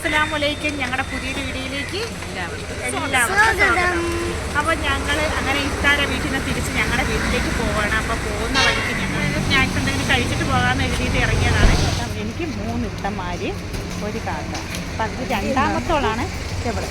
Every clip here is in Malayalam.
അസ്സലാമലൈക്കും ഞങ്ങളുടെ പുതിയൊരു വീഡിയോയിലേക്ക് എല്ലാവർക്കും അപ്പോൾ ഞങ്ങൾ അങ്ങനെ ഇത്താരെ വീട്ടിൽ നിന്ന് തിരിച്ച് ഞങ്ങളുടെ വീട്ടിലേക്ക് പോവാണ്. അപ്പോൾ പോകുന്ന വഴിക്ക് ഞങ്ങൾ സ്നാക്സ് എന്തെങ്കിലും കഴിച്ചിട്ട് പോകാമെന്ന് എഴുതിയിട്ട് ഇറങ്ങിയതാണ്. എനിക്ക് മൂന്ന് ഇട്ടന്മാർ ഒരു കാക്ക. അപ്പം അത് രണ്ടാമത്തോളാണ് ഇവിടെ.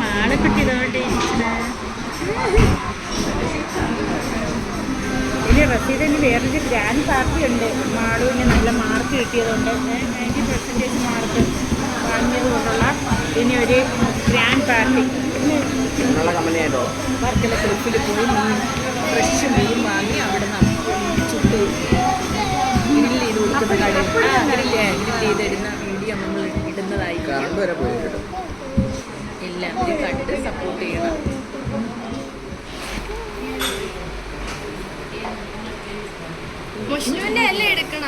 മാളെ കിട്ടിയതുകൊണ്ട് ഇനി റസീദിന് വേറൊരു ഗ്രാൻഡ് പാർട്ടി ഉണ്ട്. മാളുവിന് നല്ല മാർക്ക് കിട്ടിയതുകൊണ്ട്. നയന്റി പെർസെന്റേജ് മാർക്ക് വാങ്ങിയത് കൊണ്ടുള്ള ഇനി ഒരു ഗ്രാൻഡ് പാർട്ടി. വർക്കല ക്ലിപ്പിൽ പോയി. ഫ്രഷ് മീൻ വാങ്ങി അവിടെ നിന്ന് ചുട്ട്. ഗ്രില്ല് ചെയ്ത് കൊടുക്കുന്ന കടയിൽ. ആ ഗ്രില്ല് ഗ്രില്ല് ചെയ്തിടുന്ന വീഡിയോ നമ്മൾ ഇടുന്നതായി. എല്ലാവരും കണ്ട് സപ്പോർട്ട് ചെയ്യണം. മുഷ്ണുവിന്റെ എല്ലാം എടുക്കണ?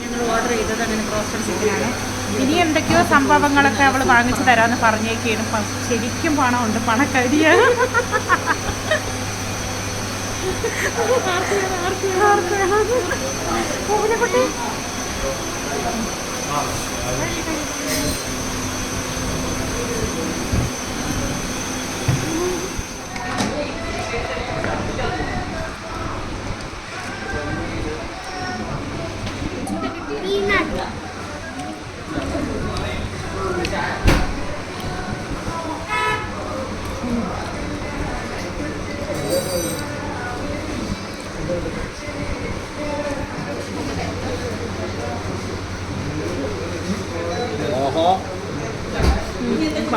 ഞങ്ങൾ ഓർഡർ ചെയ്തത് അങ്ങനെ ക്രോസ്റ്റർ ചിക്കനാണ് ഇനി എന്തൊക്കെയോ സംഭവങ്ങളൊക്കെ അവൾ വാങ്ങിച്ചു തരാന്ന് പറഞ്ഞേക്കാണ് ശരിക്കും പണമുണ്ട്. പണക്കരിയാണ് ഓഹോ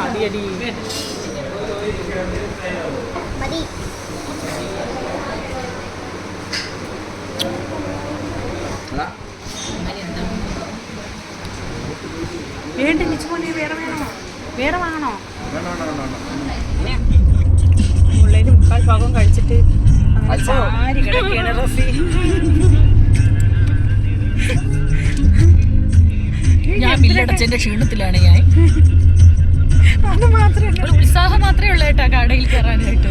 മതിയടി മതി അതാ വേണ്ട നിച്ചുമോനെ വേറെ വേണോ? വേറെ വാങ്ങണോ ഉള്ളിൽ മുക്കാൽ ഭാഗം കഴിച്ചിട്ട്. ചാരി കിടക്കുകയാണ് റസി ഞാൻ ബില്ലടച്ചതിന്റെ ക്ഷീണത്തിലാണ് ഞാൻ. അത് മാത്രമല്ല ഒരു ഉത്സാഹം മാത്രമേ ഉള്ളൂ കേട്ടോ കടയിൽ കയറാനായിട്ട്.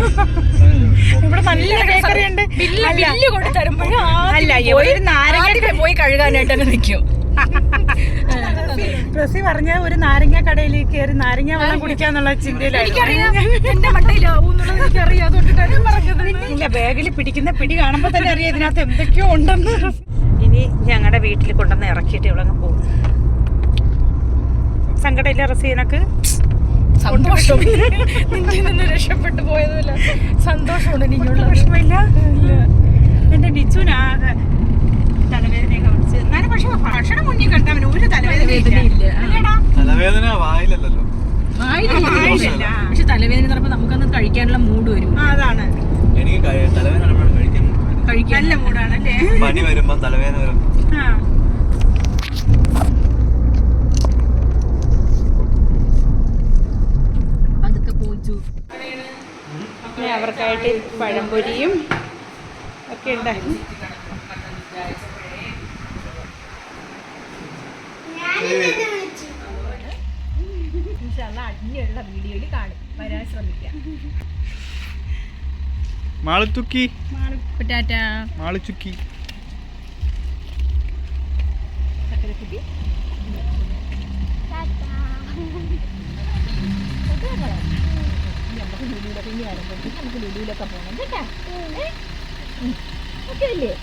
ഇവിടെ നല്ല ബേക്കറി ഉണ്ട് ബില്ല് ബില്ല് കൊണ്ട് തരുമ്പോഴും അല്ല, ഒരു നാരങ്ങ- പോയി കഴുകാനായിട്ട് തന്നെ നിൽക്കും. റസി പറഞ്ഞ ഒരു നാരങ്ങ കടയിലേക്ക് കയറി നാരങ്ങ വെള്ളം കുടിക്കാന്നുള്ള ചിന്തയിലായിരുന്നു. ഇല്ല. ബാഗിൽ പിടിക്കുന്ന പിടി കാണുമ്പോൾ തന്നെ അറിയാം ഇതിനകത്ത് എന്തൊക്കെയോ ഉണ്ടെന്ന്. ഇനി ഞങ്ങളുടെ വീട്ടിൽ കൊണ്ടുവന്ന് ഇറക്കിയിട്ട് ഇവളങ്ങ് പോകും സങ്കടമില്ല റസീനക്ക്? സന്തോഷം. നിന്റെ നിന്ന് രക്ഷപ്പെട്ടു പോയതല്ല. സന്തോഷമുണ്ട് എനിക്കുള്ള വിഷമില്ല എന്റെ ബിച്ചുനാകെ തലവേദനയൊക്കെ വിളിച്ച്. എന്നാലും പക്ഷെ ഭക്ഷണം മുന്നിൽ കണ്ടാൽ അവന് ഒരു. അല്ലേടാ? തലവേദന വായിലല്ലല്ലോ. ആയില്ല. പക്ഷെ തലവേദന പറഞ്ഞപ്പോ നമുക്കന്ന് കഴിക്കാനുള്ള മൂഡ് വരും. അതാണ്. എനിക്ക് തലവേദന കഴിക്കാൻ പറ്റും. മൂഡാണ് നല്ല മൂടാണല്ലേ പനി വരുമ്പോ തലവേദന വരും. പിന്നെ അവർക്കായിട്ട് പഴംപൊരിയും ഒക്കെ ഉണ്ടായി അടിഞ്ഞുള്ള വീഡിയോയിൽ കാണും. വരാൻ ശ്രമിക്കാം. മാളിത്തുക്കി. ടാറ്റ. മാളിച്ചുക്കി നമുക്ക് ലുലുവിലൊക്കെ ഇനി വരുമ്പോഴത്തേക്ക് നമുക്ക് ലുലുവിലൊക്കെ പോകണം കേട്ടാ ഓക്കെ അല്ലേ